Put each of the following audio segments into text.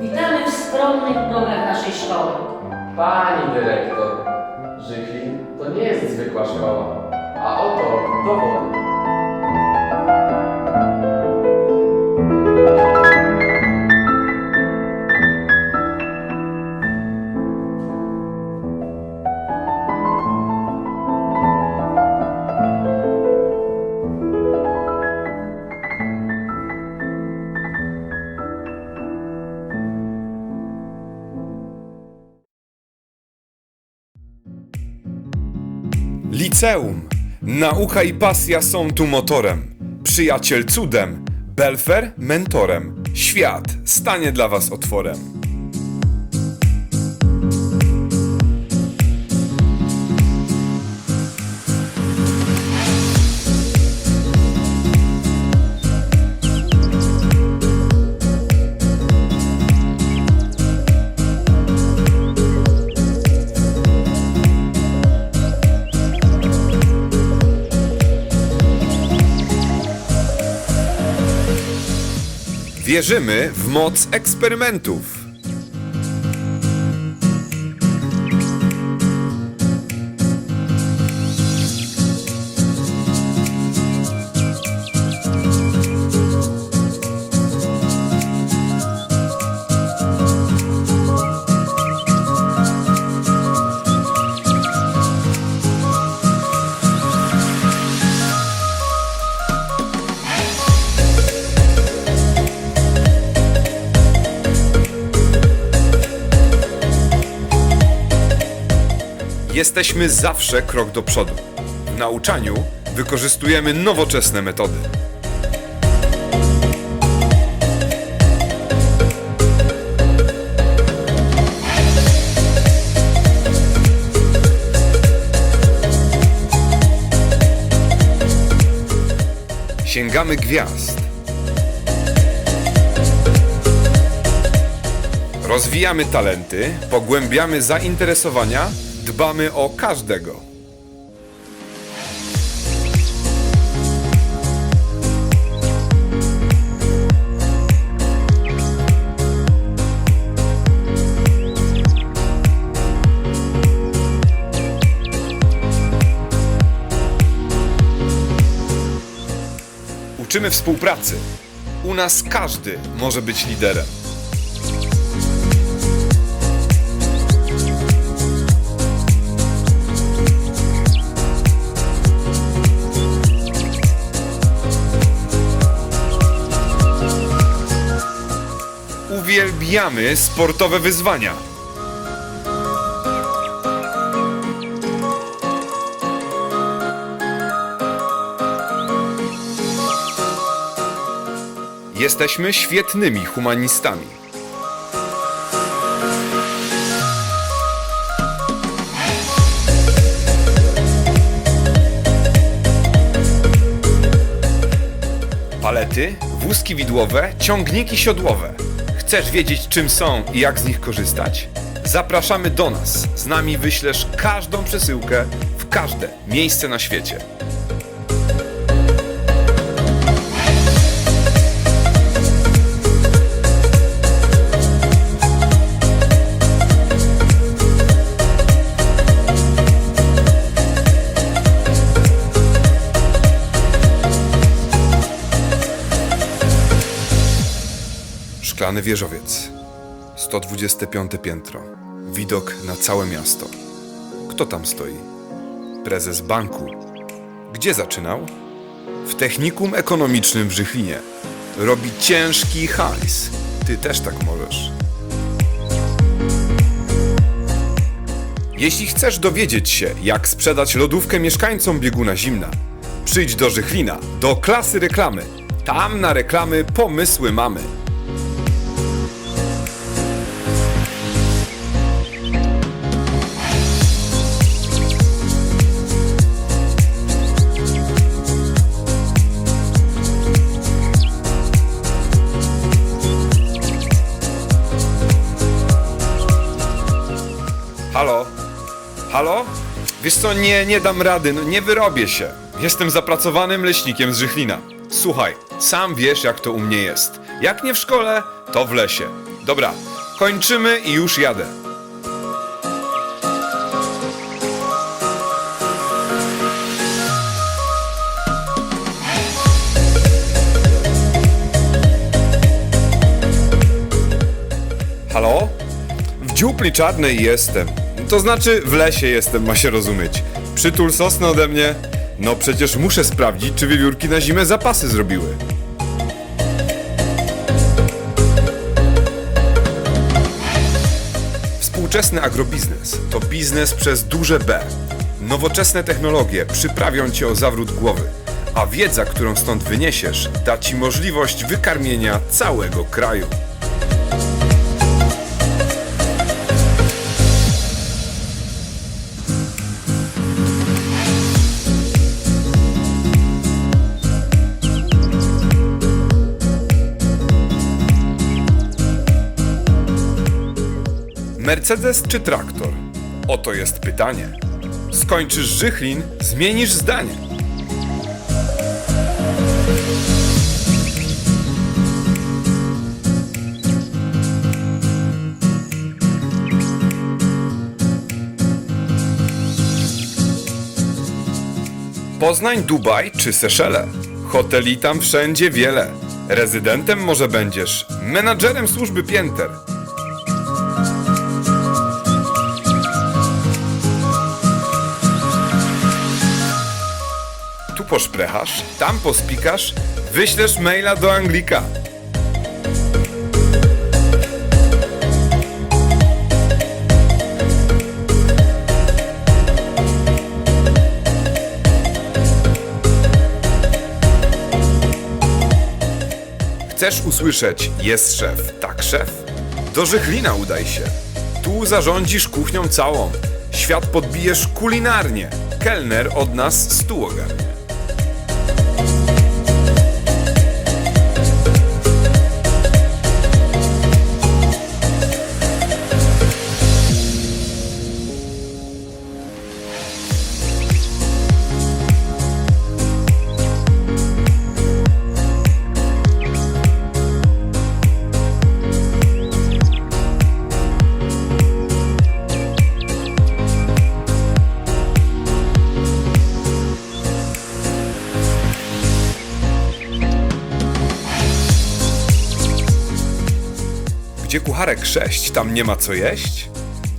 Witamy w skromnych progach naszej szkoły. Pani dyrektor. Żychlin to nie jest zwykła szkoła. A oto dowód. Liceum. Nauka i pasja są tu motorem. Przyjaciel cudem. Belfer mentorem. Świat stanie dla was otworem. Wierzymy w moc eksperymentów. Jesteśmy zawsze krok do przodu. W nauczaniu wykorzystujemy nowoczesne metody. Sięgamy gwiazd. Rozwijamy talenty, pogłębiamy zainteresowania, dbamy o każdego. Uczymy współpracy. U nas każdy może być liderem. Uwielbiamy sportowe wyzwania. Jesteśmy świetnymi humanistami. Palety, wózki widłowe, ciągniki siodłowe. Chcesz wiedzieć czym są i jak z nich korzystać? Zapraszamy do nas. Z nami wyślesz każdą przesyłkę w każde miejsce na świecie. Szklany wieżowiec. 125 piętro. Widok na całe miasto. Kto tam stoi? Prezes banku. Gdzie zaczynał? W technikum ekonomicznym w Żychlinie. Robi ciężki hajs. Ty też tak możesz. Jeśli chcesz dowiedzieć się, jak sprzedać lodówkę mieszkańcom bieguna zimna, przyjdź do Żychlina, do klasy reklamy. Tam na reklamy pomysły mamy. Halo? Wiesz co, nie, nie dam rady, no nie wyrobię się. Jestem zapracowanym leśnikiem z Żychlina. Słuchaj, sam wiesz jak to u mnie jest. Jak nie w szkole, to w lesie. Dobra, kończymy i już jadę. Halo? W dziupli czarnej jestem. To znaczy w lesie jestem, ma się rozumieć. Przytul sosnę ode mnie. No przecież muszę sprawdzić, czy wiewiórki na zimę zapasy zrobiły. Współczesny agrobiznes to biznes przez duże B. Nowoczesne technologie przyprawią cię o zawrót głowy, a wiedza, którą stąd wyniesiesz, da ci możliwość wykarmienia całego kraju. Mercedes czy traktor? Oto jest pytanie. Skończysz Żychlin, zmienisz zdanie. Poznań, Dubaj czy Seszele? Hoteli tam wszędzie wiele. Rezydentem może będziesz, menadżerem służby pięter. Poszprechasz, tam pospikasz, wyślesz maila do Anglika. Chcesz usłyszeć jest szef, tak szef? Do Żychlina udaj się. Tu zarządzisz kuchnią całą. Świat podbijesz kulinarnie. Kelner od nas stół ogarnie. Gdzie kucharek sześć, tam nie ma co jeść?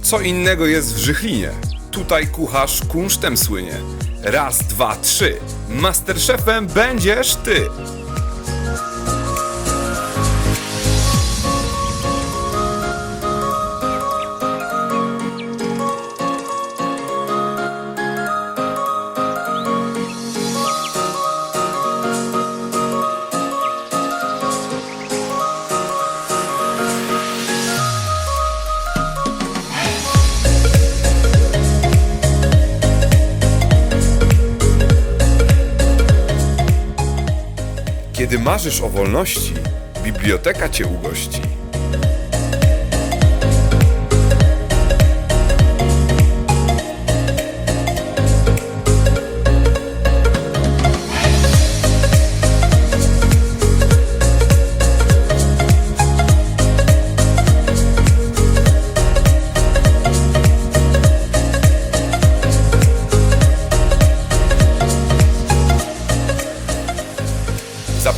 Co innego jest w Żychlinie? Tutaj kucharz kunsztem słynie. Raz, dwa, trzy. Masterchefem będziesz ty. Kiedy marzysz o wolności, biblioteka cię ugości.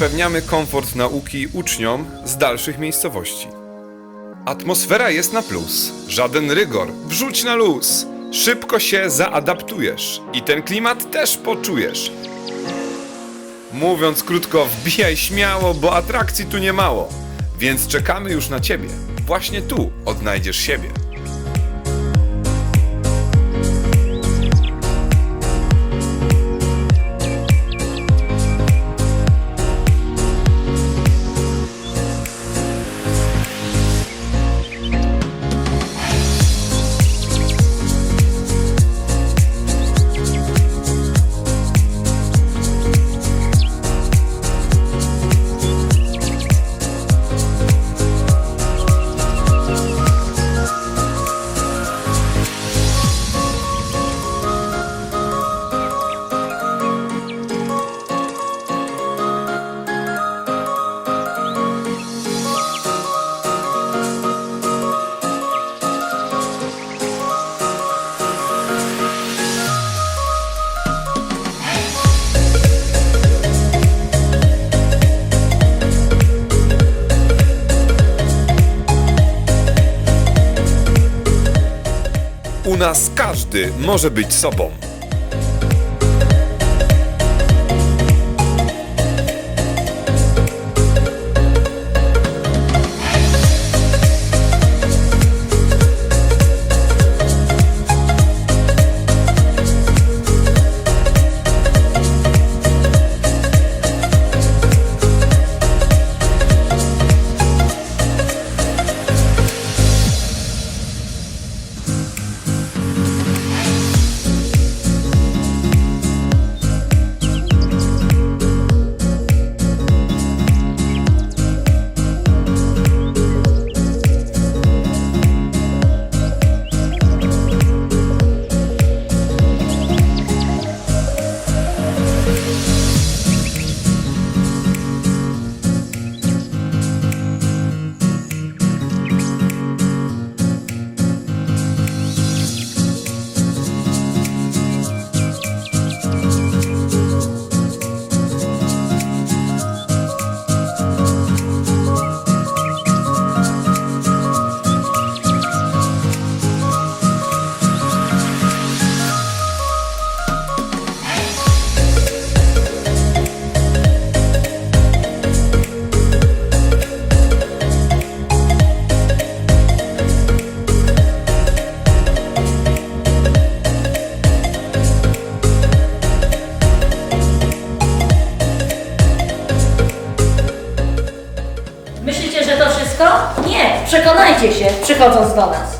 Zapewniamy komfort nauki uczniom z dalszych miejscowości. Atmosfera jest na plus, żaden rygor, wrzuć na luz. Szybko się zaadaptujesz i ten klimat też poczujesz. Mówiąc krótko, wbijaj śmiało, bo atrakcji tu nie mało. Więc czekamy już na ciebie. Właśnie tu odnajdziesz siebie. Nas każdy może być sobą. Çık odasından.